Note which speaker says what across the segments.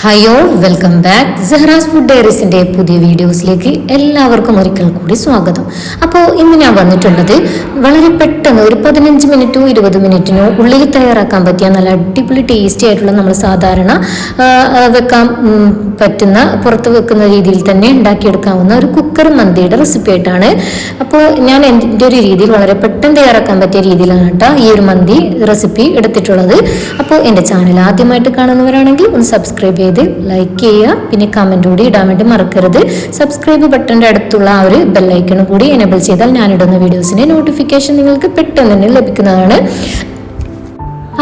Speaker 1: Hi welcome back Sehra's food ഡയറീസിന്റെ പുതിയ വീഡിയോസിലേക്ക് എല്ലാവർക്കും ഒരിക്കൽ കൂടി സ്വാഗതം. അപ്പോൾ ഇന്ന് ഞാൻ വന്നിട്ടുള്ളത് വളരെ പെട്ടെന്ന് ഒരു പതിനഞ്ച് മിനിറ്റോ ഇരുപത് മിനിറ്റിനോ ഉള്ളിൽ തയ്യാറാക്കാൻ പറ്റിയ നല്ല അടിപൊളി ടേസ്റ്റി ആയിട്ടുള്ള നമ്മൾ സാധാരണ വെക്കാൻ പറ്റുന്ന പുറത്ത് വെക്കുന്ന രീതിയിൽ തന്നെ ഉണ്ടാക്കിയെടുക്കാവുന്ന ഒരു കുക്കർ മന്തിയുടെ റെസിപ്പി ആയിട്ടാണ്. അപ്പോൾ ഞാൻ എന്റെ ഒരു രീതിയിൽ വളരെ പെട്ടെന്ന് തയ്യാറാക്കാൻ പറ്റിയ രീതിയിലാണ് കേട്ടോ ഈ ഒരു മന്തി റെസിപ്പി എടുത്തിട്ടുള്ളത്. അപ്പോൾ എന്റെ ചാനൽ ആദ്യമായിട്ട് കാണുന്നവരാണെങ്കിൽ ഒന്ന് സബ്സ്ക്രൈബ് ചെയ്ത് ലൈക്ക് ചെയ്യുക. പിന്നെ കമന്റ് കൂടി ഇടാൻ വേണ്ടി മറക്കരുത്. സബ്സ്ക്രൈബ് ബട്ടന്റെ അടുത്തുള്ള ആ ഒരു ബെല്ലൈക്കണും കൂടി എനേബിൾ ചെയ്താൽ ഞാനിടുന്ന വീഡിയോസിന്റെ നോട്ടിഫിക്കേഷൻ നിങ്ങൾക്ക് പെട്ടെന്ന് തന്നെ ലഭിക്കുന്നതാണ്.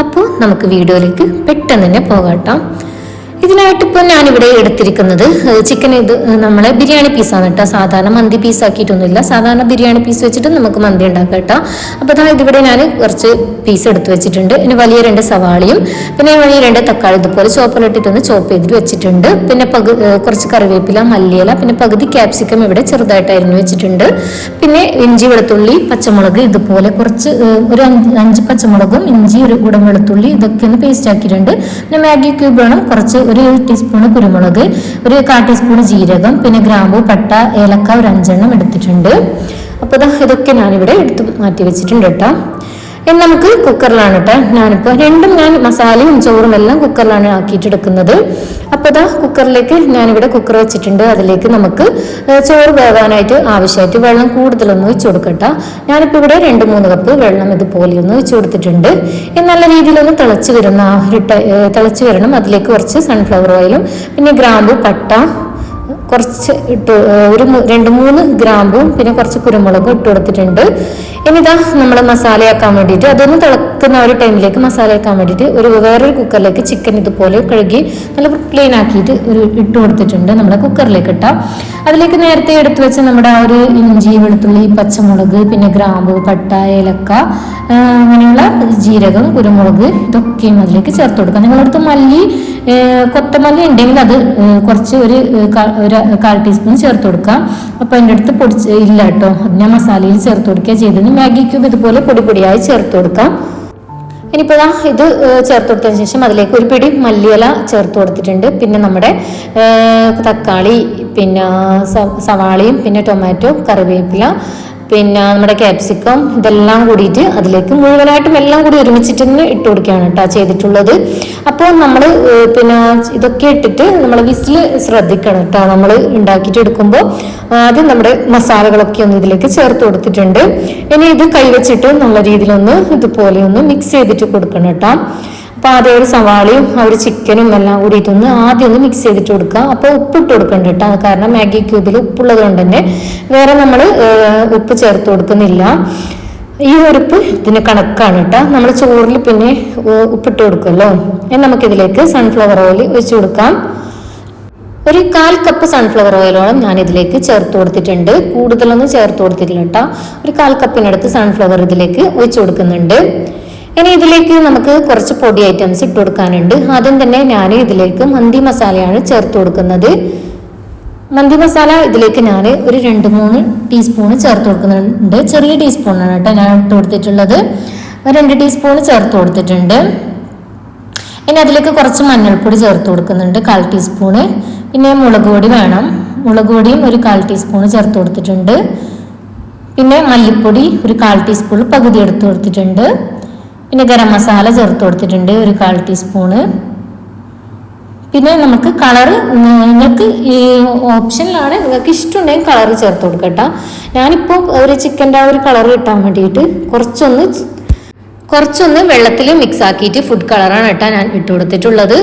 Speaker 1: അപ്പോൾ നമുക്ക് വീഡിയോയിലേക്ക് പെട്ടെന്ന് തന്നെ പോകാട്ടോ ഇതിനായിട്ട് ഇപ്പോൾ ഞാനിവിടെ എടുത്തിരിക്കുന്നത് ചിക്കൻ ഇത് നമ്മളെ ബിരിയാണി പീസാണ് കേട്ടോ സാധാരണ മന്തി പീസ് ആക്കിയിട്ടൊന്നുമില്ല. സാധാരണ ബിരിയാണി പീസ് വെച്ചിട്ട് നമുക്ക് മന്തി ഉണ്ടാക്കാം കേട്ടോ അപ്പോൾ അതാ ഇതിവിടെ ഞാൻ കുറച്ച് പീസ് എടുത്ത് വെച്ചിട്ടുണ്ട്. പിന്നെ വലിയ രണ്ട് സവാളയും പിന്നെ വലിയ രണ്ട് തക്കാളി ഇതുപോലെ ചോപ്പറിട്ടിട്ടൊന്ന് ചോപ്പ് ചെയ്തിട്ട് വെച്ചിട്ടുണ്ട്. പിന്നെ കുറച്ച് കറിവേപ്പില മല്ലിയില പിന്നെ പകുതി ക്യാപ്സിക്കം ഇവിടെ ചെറുതായിട്ട് വെച്ചിട്ടുണ്ട്. പിന്നെ ഇഞ്ചി വെളുത്തുള്ളി പച്ചമുളക് ഇതുപോലെ കുറച്ച് ഒരു അഞ്ച് പച്ചമുളകും ഇഞ്ചി ഒരു കൂടം വെളുത്തുള്ളി ഇതൊക്കെ ഒന്ന് പേസ്റ്റ് ആക്കിയിട്ടുണ്ട്. പിന്നെ മാഗി ക്യൂബ് വേണം കുറച്ച് ഒരു ടീസ്പൂൺ കുരുമുളക് ഒരു കാ ടീസ്പൂൺ ജീരകം പിന്നെ ഗ്രാമ്പു പട്ട ഏലക്ക ഒരു അഞ്ചെണ്ണം എടുത്തിട്ടുണ്ട് അപ്പോൾ ഇതൊക്കെ ഞാനിവിടെ എടുത്ത് മാറ്റി വെച്ചിട്ടുണ്ട് കേട്ടോ. ഇനി നമുക്ക് കുക്കറിലാണ് കേട്ടോ ഞാനിപ്പോൾ രണ്ടും ഞാൻ മസാലയും ചോറും എല്ലാം കുക്കറിലാണ് ആക്കിയിട്ടെടുക്കുന്നത്. അപ്പോൾ ഇതാ കുക്കറിലേക്ക് ഞാനിവിടെ കുക്കർ വെച്ചിട്ടുണ്ട്. അതിലേക്ക് നമുക്ക് ചോറ് വേവാനായിട്ട് ആവശ്യമായിട്ട് വെള്ളം കൂടുതലൊന്നും ഒഴിച്ചു കൊടുക്കട്ടോ. ഞാനിപ്പോൾ ഇവിടെ രണ്ട് മൂന്ന് കപ്പ് വെള്ളം ഇതുപോലെ ഒന്ന് ഒഴിച്ചു കൊടുത്തിട്ടുണ്ട്. നല്ല രീതിയിലൊന്ന് തിളച്ച് വരുന്ന ആ ഒരു തിളച്ച് വരണം. അതിലേക്ക് കുറച്ച് സൺഫ്ലവർ ഓയിലും പിന്നെ ഗ്രാമ്പു പട്ട കുറച്ച് ഇട്ട് ഒരു രണ്ട് മൂന്ന് ഗ്രാമ്പും പിന്നെ കുറച്ച് കുരുമുളകും ഇട്ട് കൊടുത്തിട്ടുണ്ട്. ഇനിതാ നമ്മൾ മസാലയാക്കാൻ വേണ്ടിയിട്ട് അതൊന്ന് തിളക്കുന്ന ഒരു ടൈമിലേക്ക് മസാലയാക്കാൻ വേണ്ടിയിട്ട് ഒരു വേറൊരു കുക്കറിലേക്ക് ചിക്കൻ ഇതുപോലെ കഴുകി നല്ല ക്ലീൻ ആക്കിയിട്ട് ഒരു ഇട്ട് കൊടുത്തിട്ടുണ്ട്. നമ്മുടെ കുക്കറിലേക്ക് ഇട്ടാം. അതിലേക്ക് നേരത്തെ എടുത്തു വെച്ച നമ്മുടെ ആ ഒരു ഇഞ്ചി വെളുത്തുള്ളി പച്ചമുളക് പിന്നെ ഗ്രാമ്പു പട്ട ഏലക്ക അങ്ങനെയുള്ള ജീരകം കുരുമുളക് ഇതൊക്കെയും അതിലേക്ക് ചേർത്ത് കൊടുക്കാം. നിങ്ങളടുത്ത് മല്ലി കൊത്തമല്ലി ഉണ്ടെങ്കിൽ അത് കുറച്ച് ഒരു കാൽ ടീസ്പൂൺ ചേർത്ത് കൊടുക്കാം അപ്പോൾ എന്റെ അടുത്ത് പൊടിച്ച് ഇല്ല കേട്ടോ. അത് ഞാൻ മസാലയിൽ ചേർത്ത് കൊടുക്കുക ചെയ്തത്. മാഗി ക്യൂബ് ഇതുപോലെ പൊടി പൊടിയായി ചേർത്ത് കൊടുക്കാം. ഇനിയിപ്പോൾ ഇത് ചേർത്ത് കൊടുത്തതിന് ശേഷം അതിലേക്ക് ഒരു പിടി മല്ലിയില ചേർത്ത് കൊടുത്തിട്ടുണ്ട്. പിന്നെ നമ്മുടെ തക്കാളി പിന്നെ സവാളയും പിന്നെ ടൊമാറ്റോ കറിവേപ്പില പിന്നെ നമ്മുടെ ക്യാപ്സിക്കം ഇതെല്ലാം കൂടിയിട്ട് അതിലേക്ക് മുഴുവനായിട്ടും എല്ലാം കൂടി ഒരുമിച്ചിട്ട് തന്നെ ഇട്ട് കൊടുക്കുകയാണ് കേട്ടോ ചെയ്തിട്ടുള്ളത്. അപ്പോൾ നമ്മൾ പിന്നെ ഇതൊക്കെ ഇട്ടിട്ട് നമ്മൾ വിസിൽ ശ്രദ്ധിക്കണം കേട്ടോ. നമ്മൾ ഉണ്ടാക്കിയിട്ട് എടുക്കുമ്പോൾ ആദ്യം നമ്മുടെ മസാലകളൊക്കെ ഒന്ന് ഇതിലേക്ക് ചേർത്ത് കൊടുത്തിട്ടുണ്ട്. ഇനി ഇത് കൈവച്ചിട്ട് നല്ല രീതിയിലൊന്ന് ഇതുപോലെ ഒന്ന് മിക്സ് ചെയ്തിട്ട് കൊടുക്കണം കേട്ടോ. അപ്പോൾ ആദ്യം ഒരു സവാളയും ആ ഒരു ചിക്കനും എല്ലാം കൂടി ഇതൊന്ന് ആദ്യം ഒന്ന് മിക്സ് ചെയ്തിട്ട് കൊടുക്കുക. അപ്പോൾ ഉപ്പിട്ട് കൊടുക്കണ്ട കേട്ടോ. കാരണം മാഗി ക്യൂബിൽ ഉപ്പുള്ളത് കൊണ്ട് തന്നെ വേറെ നമ്മൾ ഉപ്പ് ചേർത്ത് കൊടുക്കുന്നില്ല. ഈ ഉരുപ്പ് ഇതിന് കണക്കാണ് കേട്ടോ. നമ്മൾ ചോറിൽ പിന്നെ ഉപ്പിട്ട് കൊടുക്കുമല്ലോ. നമുക്കിതിലേക്ക് സൺഫ്ലവർ ഓയിൽ ഒഴിച്ചു കൊടുക്കാം. ഒരു കാൽ കപ്പ് സൺഫ്ലവർ ഓയിലോളം ഞാൻ ഇതിലേക്ക് ചേർത്ത് കൊടുത്തിട്ടുണ്ട്. കൂടുതലൊന്നും ചേർത്ത് കൊടുത്തിട്ടില്ല കേട്ടോ. ഒരു കാൽ കപ്പിനടുത്ത് സൺഫ്ലവർ ഇതിലേക്ക് ഒഴിച്ചു കൊടുക്കുന്നുണ്ട്. ഇനി ഇതിലേക്ക് നമുക്ക് കുറച്ച് പൊടി ഐറ്റംസ് ഇട്ട് കൊടുക്കാനുണ്ട്. ആദ്യം തന്നെ ഞാൻ ഇതിലേക്ക് മന്തി മസാലയാണ് ചേർത്ത് കൊടുക്കുന്നത്. മന്തി മസാല ഇതിലേക്ക് ഞാൻ ഒരു രണ്ട് മൂന്ന് ടീസ്പൂൺ ചേർത്ത് കൊടുക്കുന്നുണ്ട്. ചെറിയ ടീസ്പൂണാണ് കേട്ടോ ഞാൻ ഇട്ട് കൊടുത്തിട്ടുള്ളത്. രണ്ട് ടീസ്പൂൺ ചേർത്ത് കൊടുത്തിട്ടുണ്ട്. ഇനി അതിലേക്ക് കുറച്ച് മഞ്ഞൾപ്പൊടി ചേർത്ത് കൊടുക്കുന്നുണ്ട് കാൽ ടീസ്പൂണ് പിന്നെ മുളക് പൊടി വേണം. മുളക് പൊടിയും ഒരു കാൽ ടീസ്പൂൺ ചേർത്ത് കൊടുത്തിട്ടുണ്ട്. പിന്നെ മല്ലിപ്പൊടി ഒരു കാൽ ടീസ്പൂൺ പകുതി എടുത്ത് കൊടുത്തിട്ടുണ്ട്. പിന്നെ ഗരം മസാല ചേർത്ത് കൊടുത്തിട്ടുണ്ട് ഒരു കാൽ ടീസ്പൂണ്. പിന്നെ നമുക്ക് കളറ് നിങ്ങൾക്ക് ഈ ഓപ്ഷനിലാണ് നിങ്ങൾക്ക് ഇഷ്ടമുണ്ടെങ്കിൽ കളർ ചേർത്ത് കൊടുക്കട്ടോ. ഞാനിപ്പോൾ ഒരു ചിക്കന്റെ ആ ഒരു കളർ കിട്ടാൻ വേണ്ടിയിട്ട് കുറച്ചൊന്ന് കുറച്ചൊന്ന് വെള്ളത്തിൽ മിക്സ് ആക്കിയിട്ട് ഫുഡ് കളറാണ് കേട്ടോ ഞാൻ ഇട്ട് കൊടുത്തിട്ടുള്ളത്.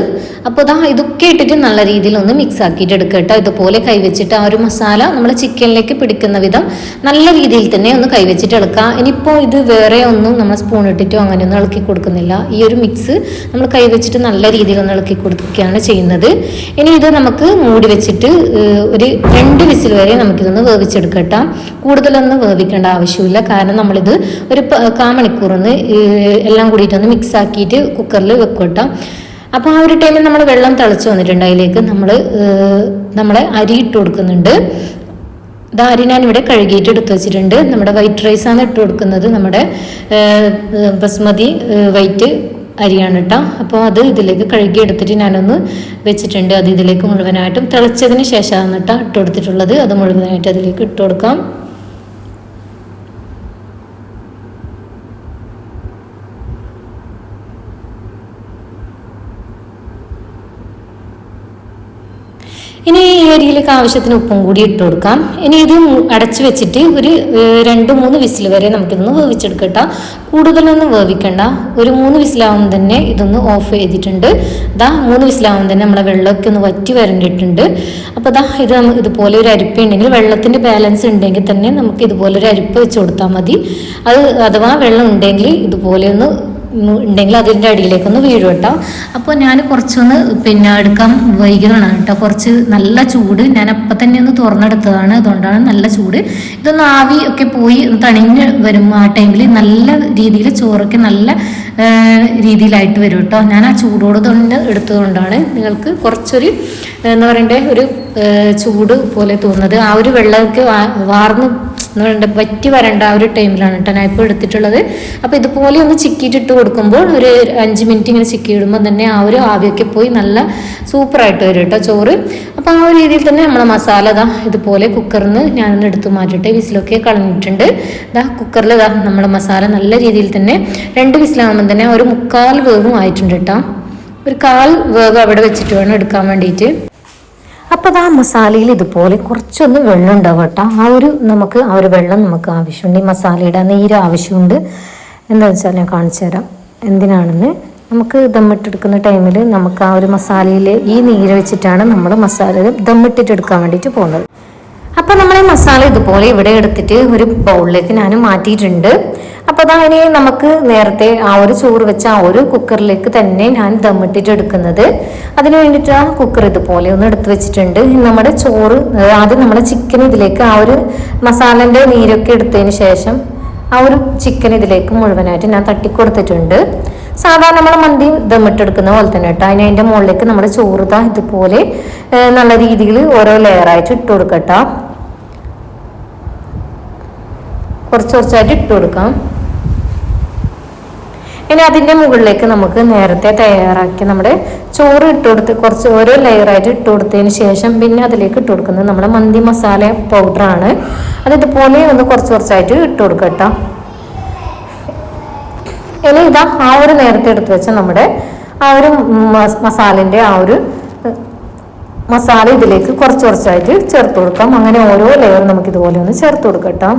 Speaker 1: അപ്പോൾ ഇതാ ഇതൊക്കെ ഇട്ടിട്ട് നല്ല രീതിയിൽ ഒന്ന് മിക്സ് ആക്കിയിട്ട് എടുക്കുക കേട്ടോ. ഇതുപോലെ കൈവച്ചിട്ട് ആ ഒരു മസാല നമ്മൾ ചിക്കനിലേക്ക് പിടിക്കുന്ന വിധം നല്ല രീതിയിൽ തന്നെ ഒന്ന് കൈവച്ചിട്ട് എടുക്കുക ഇനിയിപ്പോൾ ഇത് വേറെ ഒന്നും നമ്മൾ സ്പൂൺ ഇട്ടിട്ടോ അങ്ങനെയൊന്നും ഇളക്കി കൊടുക്കുന്നില്ല. ഈ ഒരു മിക്സ് നമ്മൾ കൈവച്ചിട്ട് നല്ല രീതിയിൽ ഒന്ന് ഇളക്കി കൊടുക്കുകയാണ് ചെയ്യുന്നത്. ഇനി ഇത് നമുക്ക് മൂടി വെച്ചിട്ട് ഒരു രണ്ട് വിസിൽ വരെ നമുക്കിതൊന്ന് വേവിച്ചെടുക്കാം കൂടുതലൊന്നും വേവിക്കേണ്ട ആവശ്യമില്ല. കാരണം നമ്മളിത് ഒരു കാ മണിക്കൂറൊന്ന് ഏഹ്, കൂടിയിട്ട് ഒന്ന് മിക്സ് ആക്കിയിട്ട് കുക്കറിൽ വെക്കും കേട്ടോ. അപ്പോൾ ആ ഒരു ടൈമിൽ നമ്മൾ വെള്ളം തിളച്ച് വന്നിട്ടുണ്ട് അതിലേക്ക് നമ്മൾ നമ്മളെ അരി ഇട്ട് കൊടുക്കുന്നുണ്ട്. അരി ഞാൻ ഇവിടെ കഴുകിയിട്ട് എടുത്തു വെച്ചിട്ടുണ്ട്. നമ്മുടെ വൈറ്റ് റൈസ് ആണ് ഇട്ട് കൊടുക്കുന്നത്. നമ്മുടെ ബസ്മതി വൈറ്റ് അരിയാണ് കേട്ടോ. അപ്പോൾ അത് ഇതിലേക്ക് കഴുകി എടുത്തിട്ട് ഞാനൊന്ന് വെച്ചിട്ടുണ്ട്. അത് ഇതിലേക്ക് മുഴുവനായിട്ടും തിളച്ചതിന് ശേഷമാണ് കേട്ടോ ഇട്ട് കൊടുത്തിട്ടുള്ളത്. അത് മുഴുവനായിട്ട് അതിലേക്ക് ഇട്ട് കൊടുക്കാം. ഇനി ഈ അരിയിലേക്ക് ആവശ്യത്തിന് ഉപ്പും കൂടി ഇട്ട് കൊടുക്കാം. ഇനി ഇത് അടച്ചു വെച്ചിട്ട് ഒരു രണ്ട് മൂന്ന് വിസിൽ വരെ നമുക്കിതൊന്ന് വേവിച്ചെടുക്കട്ടോ കൂടുതലൊന്നും വേവിക്കണ്ട. ഒരു മൂന്ന് വിസിലാവുമ്പോൾ തന്നെ ഇതൊന്ന് ഓഫ് ചെയ്തിട്ടുണ്ട്. ഇതാ മൂന്ന് വിസിലാവുമ്പോൾ തന്നെ നമ്മളെ വെള്ളമൊക്കെ ഒന്ന് വറ്റി വരണ്ടിട്ടുണ്ട്. അപ്പോൾ ഇതാ ഇത് ഇതുപോലെ ഒരു അരിപ്പ ഉണ്ടെങ്കിൽ വെള്ളത്തിന്റെ ബാലൻസ് ഉണ്ടെങ്കിൽ തന്നെ നമുക്ക് ഇതുപോലെ ഒരു അരിപ്പ് വെച്ച് കൊടുത്താൽ മതി. അത് അഥവാ വെള്ളം ഉണ്ടെങ്കിൽ ഇതുപോലെ ഒന്ന് ഉണ്ടെങ്കിൽ അതിന്റെ അടിയിലേക്കൊന്ന് വീഴും കേട്ടോ. അപ്പോൾ ഞാൻ കുറച്ചൊന്ന് പിന്നെ എടുക്കാൻ വൈകിയതാണ് കേട്ടോ. കുറച്ച് നല്ല ചൂട് ഞാൻ അപ്പം തന്നെ ഒന്ന് തുറന്നെടുത്തതാണ്. അതുകൊണ്ടാണ് നല്ല ചൂട്. ഇതൊന്ന് ആവി ഒക്കെ പോയി തണിഞ്ഞ് വരും ആ ടൈമിൽ നല്ല രീതിയിൽ ചോറൊക്കെ നല്ല രീതിയിലായിട്ട് വരും കേട്ടോ. ഞാൻ ആ ചൂടോട് കൊണ്ട് എടുത്തതുകൊണ്ടാണ് നിങ്ങൾക്ക് കുറച്ചൊരു എന്താ പറയണ്ടേ ഒരു ചൂട് പോലെ തോന്നുന്നത്. ആ ഒരു വെള്ളമൊക്കെ വാർന്ന് എന്ന് പറയുന്നത് വറ്റി വരേണ്ട ആ ഒരു ടൈമിലാണ് കേട്ടോ ഞാൻ ഇപ്പോൾ എടുത്തിട്ടുള്ളത്. അപ്പോൾ ഇതുപോലെ ഒന്ന് ചിക്കിയിട്ടിട്ട് കൊടുക്കുമ്പോൾ ഒരു അഞ്ച് മിനിറ്റ് ഇങ്ങനെ ചിക്കി ഇടുമ്പോൾ തന്നെ ആ ഒരു ആവിയൊക്കെ പോയി നല്ല സൂപ്പറായിട്ട് വരും കേട്ടോ ചോറ്. അപ്പോൾ ആ ഒരു രീതിയിൽ തന്നെ നമ്മളെ മസാല ഇതാ ഇതുപോലെ കുക്കറിൽ നിന്ന് ഞാനൊന്ന് എടുത്തു മാറ്റിയിട്ട് വിസിലൊക്കെ കളഞ്ഞിട്ടുണ്ട്. ഇതാ കുക്കറിൽ ഇതാ നമ്മുടെ മസാല നല്ല രീതിയിൽ തന്നെ രണ്ട് വിസിലാകുമ്പോൾ തന്നെ ഒരു മുക്കാൽ വേവും ആയിട്ടുണ്ട് കേട്ടോ. ഒരു കാൽ വേവ് അവിടെ വെച്ചിട്ട് വേണം എടുക്കാൻ വേണ്ടിയിട്ട്. അപ്പോൾ ആ മസാലയിൽ ഇതുപോലെ കുറച്ചൊന്ന് വെള്ളം ഉണ്ടാവും കേട്ടോ. ആ ഒരു നമുക്ക് ആ ഒരു വെള്ളം നമുക്ക് ആവശ്യമുണ്ട്. ഈ മസാലയുടെ നീര് ആവശ്യമുണ്ട്. എന്താ വെച്ചാൽ ഞാൻ കാണിച്ചു തരാം. എന്തിനാണെന്ന്? നമുക്ക് ദമ്മിട്ടെടുക്കുന്ന ടൈമിൽ നമുക്ക് ആ ഒരു മസാലയിൽ ഈ നീര് വെച്ചിട്ടാണ് നമ്മൾ മസാല ദമ്മിട്ടിട്ടെടുക്കാൻ വേണ്ടിയിട്ട് പോകുന്നത്. അപ്പോൾ നമ്മളെ മസാല ഇതുപോലെ ഇവിടെ എടുത്തിട്ട് ഒരു ബൗളിലേക്ക് ഞാൻ മാറ്റിയിട്ടുണ്ട്. അപ്പോൾ അതാണ് നമുക്ക് നേരത്തെ ആ ഒരു ചോറ് വെച്ച ആ ഒരു കുക്കറിലേക്ക് തന്നെ ഞാൻ ദമ്മിട്ടിട്ട് എടുക്കുന്നത്. അതിന് വേണ്ടിയിട്ട് ആ കുക്കർ ഇതുപോലെ ഒന്ന് എടുത്തു വെച്ചിട്ടുണ്ട്. നമ്മുടെ ചോറ് ആദ്യം നമ്മുടെ ചിക്കൻ ഇതിലേക്ക് ആ ഒരു മസാലന്റെ നീരൊക്കെ എടുത്തതിന് ശേഷം ആ ഒരു ചിക്കൻ ഇതിലേക്ക് മുഴുവനായിട്ട് ഞാൻ തട്ടിക്കൊടുത്തിട്ടുണ്ട് സാധാരണ നമ്മൾ മന്തി ദമ്മിട്ടെടുക്കുന്ന പോലെ തന്നെ കേട്ടോ. അതിന് അതിന്റെ മുകളിലേക്ക് നമ്മുടെ ചോറ് ഇതുപോലെ നല്ല രീതിയിൽ ഓരോ ലെയറായിട്ട് ഇട്ട് കൊടുക്കട്ടോ. കുറച്ച് കുറച്ചായിട്ട് ഇട്ട് കൊടുക്കാം. ഇനി അതിന്റെ മുകളിലേക്ക് നമുക്ക് നേരത്തെ തയ്യാറാക്കി നമ്മുടെ ചോറ് ഇട്ട് കൊടുത്ത് കുറച്ച് ഓരോ ലെയറായിട്ട് ഇട്ട് കൊടുത്തതിന് ശേഷം പിന്നെ അതിലേക്ക് ഇട്ട് കൊടുക്കുന്നത് നമ്മുടെ മന്തി മസാല പൗഡറാണ് അത് ഇതുപോലെ ഒന്ന് കുറച്ച് കുറച്ചായിട്ട് ഇട്ട് കൊടുക്കട്ടോ ഇനി ഇതാ ആ ഒരു നേരത്തെ എടുത്ത് വെച്ച നമ്മുടെ ആ ഒരു മസാലിന്റെ ആ ഒരു മസാല ഇതിലേക്ക് കുറച്ച് കുറച്ചായിട്ട് ചേർത്ത് കൊടുക്കാം. അങ്ങനെ ഓരോ ലെയർ നമുക്ക് ഇതുപോലെ ഒന്ന് ചേർത്ത് കൊടുക്കട്ടോ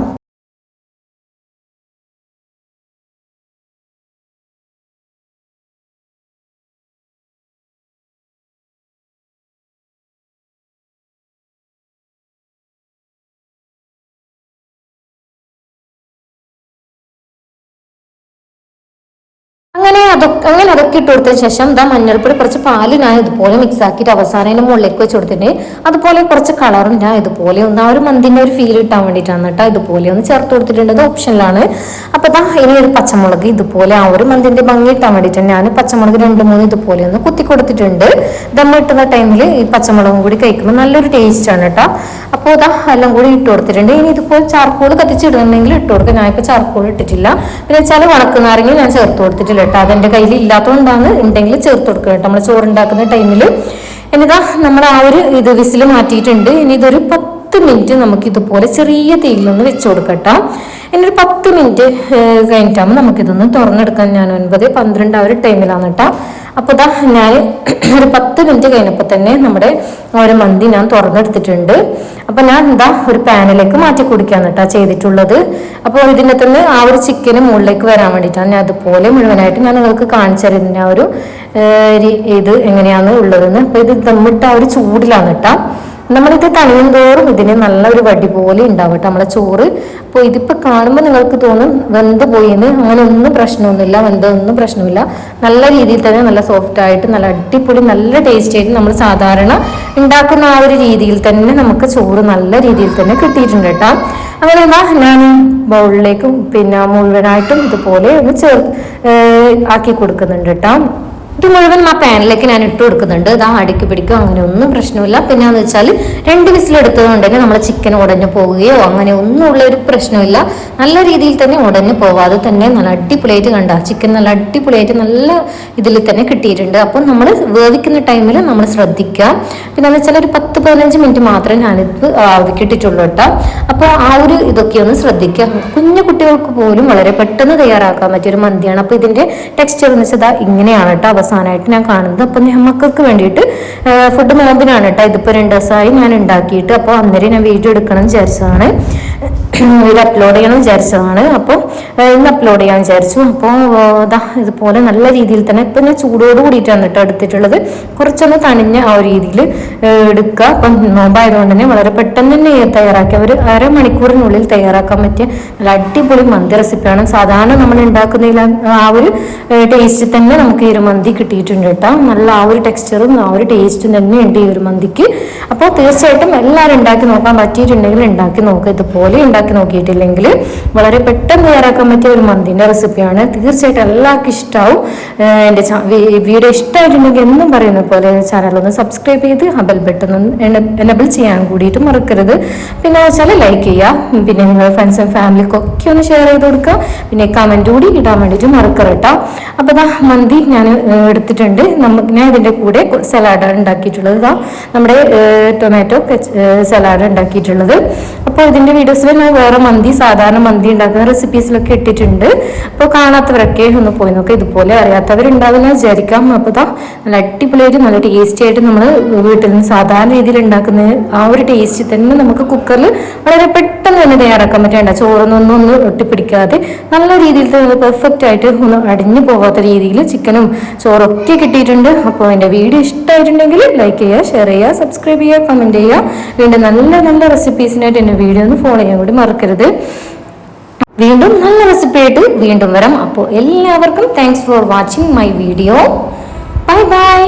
Speaker 1: അങ്ങനെ അതൊക്കെ അങ്ങനെ അതൊക്കെ ഇട്ട് കൊടുത്തതിന് ശേഷം ഇതാ മഞ്ഞൾപ്പൊടി കുറച്ച് പാൽ ഞാൻ ഇതുപോലെ മിക്സ് ആക്കിയിട്ട് അവസാനം അതിന് മുകളിലേക്ക് വെച്ച് കൊടുത്തിട്ടുണ്ട്. അതുപോലെ കുറച്ച് കളറും ഞാൻ ഇതുപോലെ ഒന്ന് ആ ഒരു മന്തിന്റെ ഒരു ഫീൽ കിട്ടാൻ വേണ്ടിയിട്ടാണ് കേട്ടോ ഇതുപോലെ ഒന്ന് ചേർത്ത് കൊടുത്തിട്ടുണ്ട്. ഓപ്ഷനിലാണ് അപ്പൊ ഇതാ ഇനി ഒരു പച്ചമുളക് ഇതുപോലെ ആ ഒരു മന്തിന്റെ ഭംഗി കിട്ടാൻ വേണ്ടിയിട്ട് ഞാൻ പച്ചമുളക് രണ്ട് മൂന്ന് ഇതുപോലെ ഒന്ന് കുത്തി കൊടുത്തിട്ടുണ്ട്. ദമ്മ ഇട്ടുന്ന ടൈമിൽ ഈ പച്ചമുളകും കൂടി കഴിക്കുമ്പോൾ നല്ലൊരു ടേസ്റ്റ് ആണ് കേട്ടോ. അപ്പോൾ ഇതാ എല്ലാം കൂടി ഇട്ട് കൊടുത്തിട്ടുണ്ട്. ഇനി ഇതുപോലെ ചാർക്കോൾ കത്തിച്ചിടുന്നുണ്ടെങ്കിൽ ഇട്ട് കൊടുക്കുക ഞാൻ ഇപ്പോൾ ചാർക്കോൾ ഇട്ടിട്ടില്ല. പിന്നെ വെച്ചാൽ വണക്കുന്നാരെങ്കിൽ ഞാൻ ചേർത്ത് കൊടുത്തിട്ടില്ല കേട്ടോ. അതെന്റെ കയ്യിൽ ഇല്ലാത്തതുകൊണ്ടാണ് ഉണ്ടെങ്കിൽ ചേർത്ത് കൊടുക്കുക കേട്ടോ. നമ്മൾ ചോറുണ്ടാക്കുന്ന ടൈമിൽ എന്നിതാ നമ്മൾ ആ ഒരു ഇത് വിസിൽ മാറ്റിയിട്ടുണ്ട്. ഇനി ഇതൊരു പത്ത് മിനിറ്റ് നമുക്ക് ഇതുപോലെ ചെറിയ തീയിലൊന്ന് വെച്ച് കൊടുക്കട്ടോ. ഇനി ഒരു പത്ത് മിനിറ്റ് കഴിഞ്ഞിട്ടാകുമ്പോൾ നമുക്കിതൊന്ന് തുറന്നെടുക്കാൻ ഞാൻ ഒൻപത് പന്ത്രണ്ട് ആ ഒരു ടൈമിലാണ് കേട്ടോ. അപ്പോൾ ഇതാ ഞാൻ ഒരു പത്ത് മിനിറ്റ് കഴിഞ്ഞപ്പോൾ തന്നെ നമ്മുടെ ഒരു മന്തി ഞാൻ തുറന്നെടുത്തിട്ടുണ്ട്. അപ്പോൾ ഞാൻ എന്താ ഒരു പാനിലേക്ക് മാറ്റി കുടിക്കാന്ന് കേട്ടോ ചെയ്തിട്ടുള്ളത്. അപ്പോൾ ഇതിനെ തന്നെ ആ ഒരു ചിക്കന് മുകളിലേക്ക് വരാൻ വേണ്ടിയിട്ടാണ് ഞാൻ അതുപോലെ മുഴുവനായിട്ട് ഞാൻ നിങ്ങൾക്ക് കാണിച്ചു തരുന്ന ആ ഒരു ഇത് എങ്ങനെയാണ് ഉള്ളതെന്ന്. അപ്പോൾ ഇത് ദമ്മിട്ട ആ ഒരു ചൂടിലാണ് കേട്ടോ. നമ്മളിത് തണിയും തോറും ഇതിന് നല്ല ഒരു വടി പോലെ ഉണ്ടാവും കേട്ടോ നമ്മളെ ചോറ് അപ്പോൾ ഇതിപ്പോൾ കാണുമ്പോൾ നിങ്ങൾക്ക് തോന്നും വെന്ത് പോയിന്ന്. അങ്ങനെ ഒന്നും പ്രശ്നമൊന്നുമില്ല. വെന്തൊന്നും പ്രശ്നമില്ല. നല്ല രീതിയിൽ തന്നെ നല്ല സോഫ്റ്റ് ആയിട്ട് നല്ല അടിപൊളി നല്ല ടേസ്റ്റ് ആയിട്ട് നമ്മൾ സാധാരണ ഉണ്ടാക്കുന്ന ആ ഒരു രീതിയിൽ തന്നെ നമുക്ക് ചോറ് നല്ല രീതിയിൽ തന്നെ കിട്ടിയിട്ടുണ്ട് കേട്ടോ. അങ്ങനെ എന്നാ ഞാൻ ബൗളിലേക്കും പിന്നെ മുഴുവനായിട്ടും ഇതുപോലെ ഒന്ന് ചേർ ആക്കി കൊടുക്കുന്നുണ്ട് കേട്ടോ. ഇത് മുഴുവൻ ആ പാനിലേക്ക് ഞാൻ ഇട്ട് കൊടുക്കുന്നുണ്ട്. ഇതാ അടുക്കി പിടിക്കും അങ്ങനെ ഒന്നും പ്രശ്നമില്ല. പിന്നെ എന്ന് വെച്ചാൽ രണ്ട് വിസിലെടുത്തത് കൊണ്ട് തന്നെ നമ്മൾ ചിക്കൻ ഉടഞ്ഞു പോവുകയോ അങ്ങനെ ഒന്നും ഉള്ള ഒരു പ്രശ്നമില്ല. നല്ല രീതിയിൽ തന്നെ ഉടഞ്ഞു പോവാതെ തന്നെ നല്ല അടിപൊളിയായിട്ട് കണ്ട? ചിക്കൻ നല്ല അടിപൊളിയായിട്ട് നല്ല ഇതിൽ തന്നെ കിട്ടിയിട്ടുണ്ട്. അപ്പം നമ്മൾ വേവിക്കുന്ന ടൈമിൽ നമ്മൾ ശ്രദ്ധിക്കുക. പിന്നെ വെച്ചാൽ ഒരു പത്ത് പതിനഞ്ച് മിനിറ്റ് മാത്രമേ ഞാനിത് വിക്കിട്ടിട്ടുള്ളൂ കേട്ടോ. അപ്പോൾ ആ ഒരു ഇതൊക്കെ ഒന്ന് ശ്രദ്ധിക്കുക. കുഞ്ഞു കുട്ടികൾക്ക് പോലും വളരെ പെട്ടെന്ന് തയ്യാറാക്കാൻ പറ്റിയ ഒരു മന്തിയാണ്. അപ്പോൾ ഇതിന്റെ ടെക്സ്ചർ എന്ന് വെച്ചാൽ ഇങ്ങനെയാണ് കേട്ടോ അവസാനമായിട്ട് ഞാൻ കാണുന്നത്. അപ്പം ഞാൻ മക്കൾക്ക് വേണ്ടിയിട്ട് ഫുഡ് നോമ്പിനാണ് കേട്ടോ ഇതിപ്പോൾ രണ്ട് ദിവസമായി ഞാൻ ഉണ്ടാക്കിയിട്ട്. അപ്പോൾ അന്നേരം ഞാൻ വീഡിയോ എടുക്കണം വിചാരിച്ചതാണ്. ഇത് അപ്ലോഡ് ചെയ്യണം വിചാരിച്ചതാണ്. അപ്പോൾ ഇന്ന് അപ്ലോഡ് ചെയ്യാൻ വിചാരിച്ചു. അപ്പോൾ ഇതാ ഇതുപോലെ നല്ല രീതിയിൽ തന്നെ ഇപ്പം ഞാൻ ചൂടോട് കൂടിയിട്ടാണ് കേട്ടോ എടുത്തിട്ടുള്ളത്. കുറച്ചൊന്ന് തണിഞ്ഞ ആ ഒരു രീതിയിൽ എടുക്കുക. അപ്പം നോമ്പായതുകൊണ്ട് തന്നെ വളരെ പെട്ടെന്ന് തന്നെ തയ്യാറാക്കി. ഒരു അരമണിക്കൂറിനുള്ളിൽ തയ്യാറാക്കാൻ പറ്റിയ നല്ല അടിപൊളി മന്തി റെസിപ്പിയാണ് സാധാരണ നമ്മൾ ഉണ്ടാക്കുന്നതിൽ ആ ഒരു ടേസ്റ്റ് തന്നെ നമുക്ക് ഈ ഒരു മന്തി കിട്ടിയിട്ടുണ്ട് കേട്ടോ. നല്ല ആ ഒരു ടെക്സ്ചറും ആ ഒരു ടേസ്റ്റും തന്നെയുണ്ട് ഈ ഒരു മന്തിക്ക്. അപ്പോൾ തീർച്ചയായിട്ടും എല്ലാവരും ഉണ്ടാക്കി നോക്കാൻ പറ്റിയിട്ടുണ്ടെങ്കിൽ ഉണ്ടാക്കി നോക്കുക ഇതുപോലെ ഉണ്ടാക്കി നോക്കിയിട്ടില്ലെങ്കിൽ വളരെ പെട്ടെന്ന് തയ്യാറാക്കാൻ പറ്റിയ ഒരു മന്തിന്റെ റെസിപ്പിയാണ് തീർച്ചയായിട്ടും എല്ലാവർക്കും ഇഷ്ടമാവും എന്റെ വീഡിയോ ഇഷ്ടമായിട്ടുണ്ടെങ്കിൽ എന്നും പറയുന്ന പോലെ ചാനലൊന്ന് സബ്സ്ക്രൈബ് ചെയ്ത് ആ ബെൽ ബട്ടൺ ഒന്ന് എനബിൾ ചെയ്യാൻ കൂടിയിട്ട് മറക്കരുത്. പിന്നെ വെച്ചാൽ ലൈക്ക് ചെയ്യുക. പിന്നെ നിങ്ങളുടെ ഫ്രണ്ട്സും ഫാമിലിക്കൊക്കെ ഒന്ന് ഷെയർ ചെയ്ത് കൊടുക്കുക. പിന്നെ കമന്റ് കൂടി ഇടാൻ വേണ്ടിയിട്ട് മറക്കരുട്ടോ അപ്പോൾ മന്തി ഞാൻ എടുത്തിട്ടുണ്ട്. നമുക്ക് ഞാൻ ഇതിന്റെ കൂടെ സലാഡാണ് ഉണ്ടാക്കിയിട്ടുള്ളത് ഇതാ നമ്മുടെ ടൊമാറ്റോ സലാഡ് ഉണ്ടാക്കിയിട്ടുള്ളത്. അപ്പോൾ ഇതിന്റെ വീഡിയോസിൽ ഞാൻ വേറെ മന്തി സാധാരണ മന്തി ഉണ്ടാക്കുന്ന റെസിപ്പീസിലൊക്കെ ഇട്ടിട്ടുണ്ട്. അപ്പോൾ കാണാത്തവരൊക്കെ ഒന്ന് പോയി നോക്കുക ഇതുപോലെ അറിയാത്തവരുണ്ടാവില്ല വിചാരിക്കാം. അപ്പോൾ ഇതാ നല്ല അടിപൊളിയായിട്ട് നല്ല ടേസ്റ്റി ആയിട്ട് നമ്മൾ വീട്ടിൽ നിന്ന് സാധാരണ രീതിയിൽ ഉണ്ടാക്കുന്ന ആ ഒരു ടേസ്റ്റ് തന്നെ നമുക്ക് കുക്കറിൽ വളരെ പെട്ടെന്ന് തന്നെ തയ്യാറാക്കാൻ പറ്റേണ്ട ചോറൊന്നും ഒന്ന് ഒട്ടിപ്പിടിക്കാതെ നല്ല രീതിയിൽ തന്നെ പെർഫെക്റ്റ് ആയിട്ട് ഒന്ന് അടിഞ്ഞു പോകാത്ത രീതിയിൽ ചിക്കനും ചോറൊക്കെ കിട്ടിയിട്ടുണ്ട്. അപ്പോൾ എന്റെ വീഡിയോ ഇഷ്ടമായിട്ടുണ്ടെങ്കിൽ ലൈക്ക് ചെയ്യുക ഷെയർ ചെയ്യുക സബ്സ്ക്രൈബ് ചെയ്യുക കമന്റ് ചെയ്യുക. വീണ്ടും നല്ല നല്ല റെസിപ്പീസിനായിട്ട് എന്റെ വീഡിയോ ഒന്ന് ഫോളോ ചെയ്യാൻ കൂടി മറക്കരുത്. വീണ്ടും നല്ല റെസിപ്പി ആയിട്ട് വീണ്ടും വരാം. അപ്പോൾ എല്ലാവർക്കും thanks for watching my video bye bye